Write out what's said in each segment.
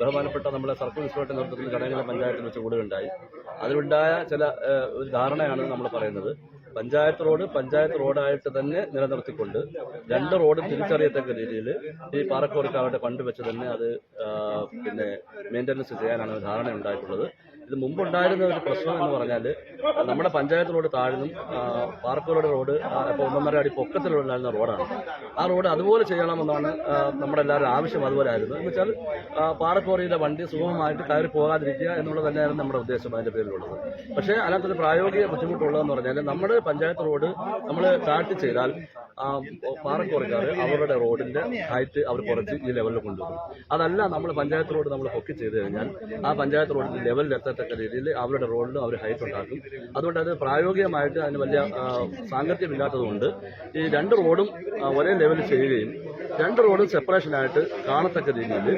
ബഹുമാനപ്പെട്ട നമ്മുടെ circle inspector നടത്തുന്ന ചടങ്ങിലെ പഞ്ചായത്തിൽ വെച്ച് കൂടുകയുണ്ടായി അതിലുണ്ടായ ചില ഒരു ധാരണയാണ് നമ്മൾ പറയുന്നത്. പഞ്ചായത്ത് റോഡ് പഞ്ചായത്ത് റോഡായിട്ട് തന്നെ നിലനിർത്തിക്കൊണ്ട് രണ്ട് റോഡ് തിരിച്ചറിയത്തക്ക രീതിയിൽ ഈ പാറക്കോറിക്കാരുടെ ഫണ്ട് വെച്ച് തന്നെ അത് പിന്നെ മെയിന്റനൻസ് ചെയ്യാനാണ് ധാരണ ഉണ്ടായിട്ടുള്ളത് ഇത് മുമ്പുണ്ടായിരുന്ന ഒരു പ്രശ്നം എന്ന് പറഞ്ഞാൽ നമ്മുടെ പഞ്ചായത്ത് റോഡ് താഴ്ന്നും പാർക്കുകളുടെ റോഡ് ഇപ്പോൾ ഒന്നൊന്നര അടി പൊക്കത്തിലുണ്ടായിരുന്ന റോഡാണ്. ആ റോഡ് അതുപോലെ ചെയ്യണമെന്നാണ് നമ്മുടെ എല്ലാവരും ആവശ്യം അതുപോലെ ആയിരുന്നു. എന്ന് വെച്ചാൽ പാറക്കോറിയിലെ വണ്ടി സുഗമമായിട്ട് കയറി പോകാതിരിക്കുക എന്നുള്ളത് തന്നെയായിരുന്നു നമ്മുടെ ഉദ്ദേശം അതിന്റെ പേരിലുള്ളത്. പക്ഷേ അതിനകത്തൊരു പ്രായോഗിക ബുദ്ധിമുട്ടുള്ളതെന്ന് പറഞ്ഞാൽ നമ്മുടെ പഞ്ചായത്ത് റോഡ് നമ്മൾ താഴ്ത്തി ചെയ്താൽ പാറക്കോറിക്കാർ അവരുടെ റോഡിന്റെ ഹൈറ്റ് അവർ കുറച്ച് ഈ ലെവലിൽ കൊണ്ടുവരും. അതല്ല നമ്മൾ പഞ്ചായത്ത് റോഡ് നമ്മൾ പൊക്കി ചെയ്ത് കഴിഞ്ഞാൽ ആ പഞ്ചായത്ത് റോഡിന്റെ ലെവലിൽ എത്തത്തക്ക രീതിയിൽ അവരുടെ റോഡിലും അവർ ഹൈറ്റ് ഉണ്ടാക്കും. അതുകൊണ്ട് അത് പ്രായോഗികമായിട്ട് അതിന് വലിയ സാങ്കത്യമില്ലാത്തതുകൊണ്ട് ഈ രണ്ട് റോഡും ഒരേ ലെവലിൽ ചെയ്യുകയും രണ്ട് റോഡും സെപ്പറേഷനായിട്ട് കാണത്തക്ക രീതിയിൽ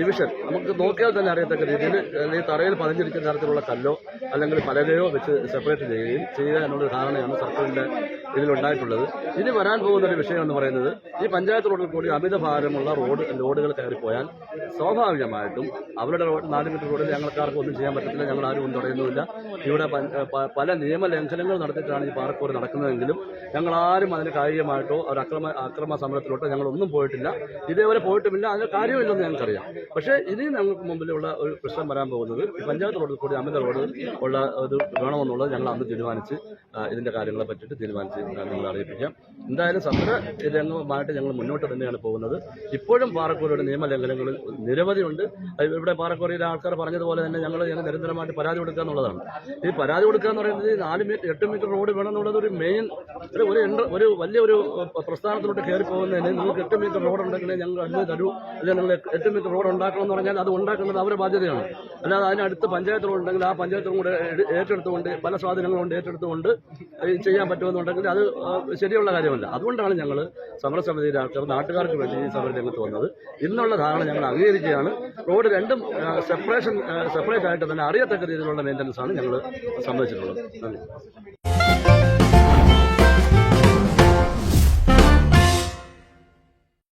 ഡിവിഷൻ നമുക്ക് നോക്കിയാൽ തന്നെ അറിയത്തക്ക രീതിയിൽ അല്ലെങ്കിൽ തറയിൽ പതിഞ്ഞിരിക്കുന്ന തരത്തിലുള്ള കല്ലോ അല്ലെങ്കിൽ പലകയോ വെച്ച് സെപ്പറേറ്റ് ചെയ്യുകയും ചെയ്യുക എന്നുള്ള ധാരണയാണ് സർക്കാരിന്റെ ഇതിലുണ്ടായിട്ടുള്ളത്. ഇനി വരാൻ പോകുന്ന ഒരു വിഷയം എന്ന് പറയുന്നത് ഈ പഞ്ചായത്ത് റോഡിൽ കൂടി അമിത ഭാരമുള്ള റോഡ് ലോഡുകൾ കയറിപ്പോയാൽ സ്വാഭാവികമായിട്ടും അവരുടെ റോഡ് നാല് മീറ്റർ റോഡിൽ ഞങ്ങൾക്കാർക്കും ഒന്നും ചെയ്യാൻ പറ്റത്തില്ല ഞങ്ങൾ ആരും ഒന്നും തടയുന്നുമില്ല. ഇവിടെ പല നിയമ പല നിയമലംഘനങ്ങൾ നടത്തിയിട്ടാണ് ഈ പാറക്കോട് നടക്കുന്നതെങ്കിലും ഞങ്ങൾ ആരും അതിന് കായികമായിട്ടോ അവർ അക്രമ അക്രമ സമരത്തിലോട്ടോ ഞങ്ങളൊന്നും പോയിട്ടില്ല. ഇതേവരെ പോയിട്ടുമില്ല അതിന് കാര്യമില്ലെന്ന് ഞങ്ങൾക്കറിയാം. പക്ഷേ ഇനി ഞങ്ങൾക്ക് മുമ്പിലുള്ള ഒരു പ്രശ്നം വരാൻ പോകുന്നത് പഞ്ചായത്ത് റോഡിൽ കൂടി അമിത റോഡ് ഉള്ള ഇത് വേണമെന്നുള്ളത് ഞങ്ങൾ അന്ന് തീരുമാനിച്ച് ഇതിന്റെ കാര്യങ്ങളെ പറ്റിയിട്ട് തീരുമാനിച്ച് ഞങ്ങൾ അറിയിപ്പിക്കാം. എന്തായാലും സമര രംഗവുമായിട്ട് ഞങ്ങൾ മുന്നോട്ട് തന്നെയാണ് പോകുന്നത്. ഇപ്പോഴും പാറക്കോറിയുടെ നിയമലംഘനങ്ങൾ നിരവധിയുണ്ട്. ഇവിടെ പാറക്കോറിയിലെ ആൾക്കാർ പറഞ്ഞതുപോലെ തന്നെ ഞങ്ങൾ ഞങ്ങൾ നിരന്തരമായിട്ട് പരാതി കൊടുക്കുക എന്നുള്ളതാണ്. ഈ പരാതി കൊടുക്കുക എന്ന് പറയുന്നത് നാല് മീറ്റർ എട്ട് മീറ്റർ റോഡ് വേണം എന്നുള്ളത് ഒരു മെയിൻ ഒരു ഒരു വലിയ ഒരു പ്രസ്ഥാനത്തിലോട്ട് കയറി പോകുന്നതിന് നിങ്ങൾക്ക് എട്ട് മീറ്റർ റോഡ് ഉണ്ടെങ്കിൽ ഞങ്ങൾ അന്ന് തരൂ. അല്ലെങ്കിൽ നിങ്ങൾ എട്ട് മീറ്റർ റോഡ് ഉണ്ടാക്കണം എന്ന് പറഞ്ഞാൽ അത് ഉണ്ടാക്കുന്നത് അവരുടെ ബാധ്യതയാണ്. അല്ലാതെ അതിനടുത്ത് പഞ്ചായത്ത് റോഡ് ഉണ്ടെങ്കിൽ ആ പഞ്ചായത്തും കൂടെ ഏറ്റെടുത്തുകൊണ്ട് പല സ്വാധീനങ്ങളും കൊണ്ട് ഏറ്റെടുത്തുകൊണ്ട് ചെയ്യാൻ പറ്റുമെന്നുണ്ടെങ്കിൽ അത് ശരിയുള്ള കാര്യമല്ല. അതുകൊണ്ടാണ് ഞങ്ങൾ സമരസമിതിയിലെ ആൾക്കാർ നാട്ടുകാർക്ക് വേണ്ടി ഈ സമര രംഗത്ത് വന്നത്. ഇന്നുള്ള ധാരണ ഞങ്ങൾ അംഗീകരിക്കുകയാണ്. റോഡ് രണ്ടും സെപ്പറേഷൻ സെപ്പറേറ്റ് ആയിട്ട് തന്നെ അറിയത്തക്ക രീതിയിലുള്ള മെയിന്റനൻസ് ആണ് ഞങ്ങൾ സമ്മതിച്ചിട്ടുള്ളത് നന്ദി.